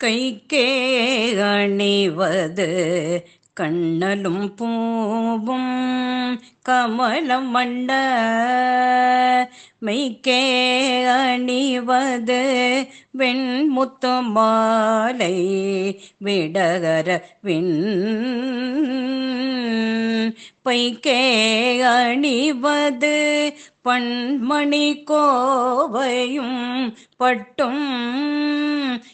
கைக்கே அணிவது கண்ணலும் பூவும் கமலம் வண்ண மெய்க்கே அணிவது வெண்முத்து மாலை விடகர விண் பைக்கே அணிவது பண்மணி கோவையும் பட்டும்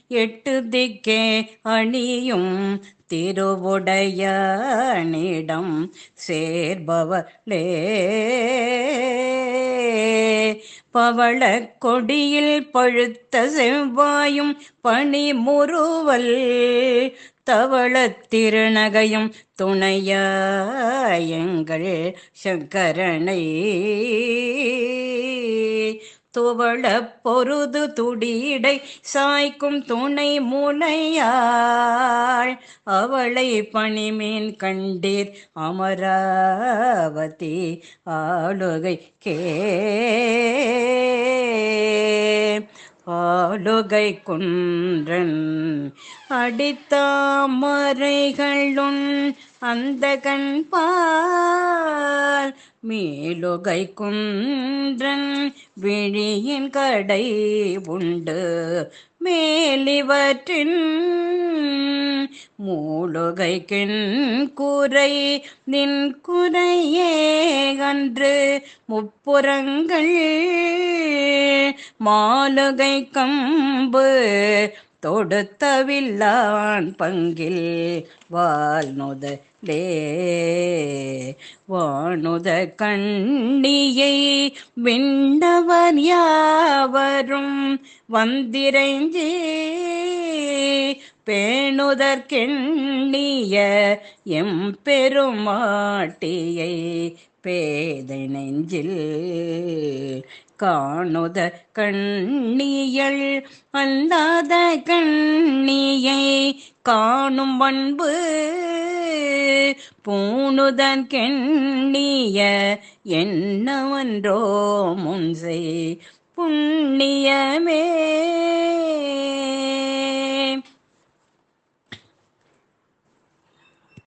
எட்டு திக்கே அணியும் திருவுடையனிடம் சேர்பவளே. பவள கொடியில் பழுத்த செவ்வாயும் பனி முறுவல் தவள திருநகையும் துணைய எங்கள் சங்கரனை. துவள பொருது துடியடை சாய்க்கும் துணை முனையாள். அவளை பணிமேன் கண்டீர் அமராவதி ஆளுகை கே ஆளுகை குன்றன் அடித்தாமரைகளுன் அந்த கண்பா மேலுகை குன்றன் விழியின் கடை உண்டு. மேலிவற்றின் மூலுகைக்கின் குறை நின் குறையே அன்று முப்புறங்கள். மாலுகை கம்பு தொடுத்தவில்லான் பங்கில் வாழ்நுதலே. வானுத கண்ணியை விண்டவர் யாவரும் வந்திரைஞ்சி பேணுதற்கெண்ணிய எம் பெருமாட்டியை பேதை நெஞ்சில் காணுத கண்ணியல் அல்லாத கண்ணியை காணும் பண்பு பூணுதன் கெண்ணிய என்னவன்றோ முன்சே புண்ணியமே.